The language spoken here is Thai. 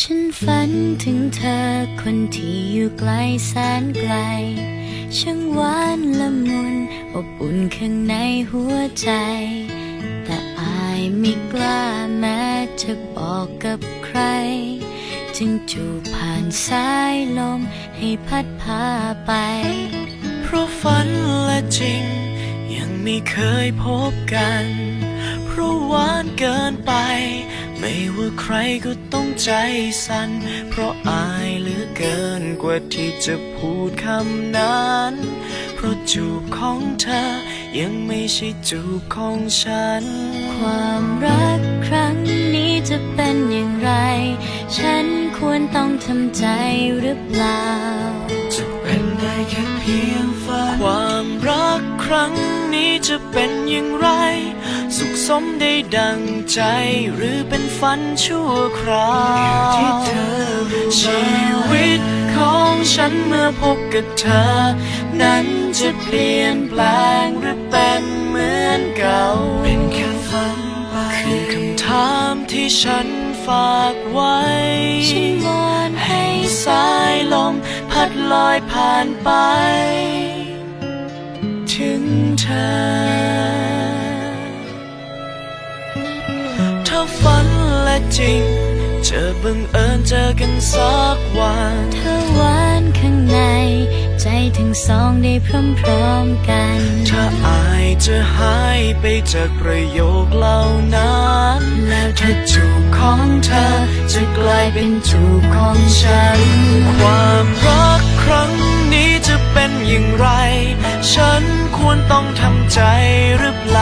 ฉันฝันถึงเธอคนที่อยู่ไกลแสนไกล ช่างหวานละมุนอบอุ่นข้างในหัวใจ แต่อายไม่กล้าแม้จะบอกกับใคร จึงจูบผ่านสายลมให้พัดพาไป เพราะฝันและจริง ยังไม่เคยพบกัน เพราะหวานเกินไป ไม่ว่าใครก็ต้องใจสั่น เพราะอายเหลือเกินกว่าที่จะพูดคำนั้น เพราะจูบของเธอ ยังไม่ใช่จูบของฉัน ความรักครั้งนี้จะเป็นอย่างไร ฉันควรต้องทำใจหรือเปล่า จะเป็นได้แค่เพียงฝัน ความรักครั้งนี้จะเป็นอย่างไร สุขส มได้ดังใจ หรือเป็นฝันชั่วคราวที่เธอชีวิตของฉันเมื่อพบกับเธอ นั้นจะเปลี่ยนแปลงหรือเป็นเหมือนเก่า เป็นแค่ฝันไปคือคำถามที่ฉันฝากไว้ฉันวอนให้สายลมพัดลอยผ่านไป ถึงเธอ ริงจะบังเอิญเจอกันสักวัน เธอหวานข้างใน ใจทั้งสองได้พร้อมๆกัน ถ้าอายจะหายไปจากประโยคเหล่านั้น แล้วเธถ้าอจูบของเธอ จะกลายเป็นจูบของฉัน ความรักครั้งนี้จะเป็นอย่างไร ฉันควรต้องทำใจหรือเปล่า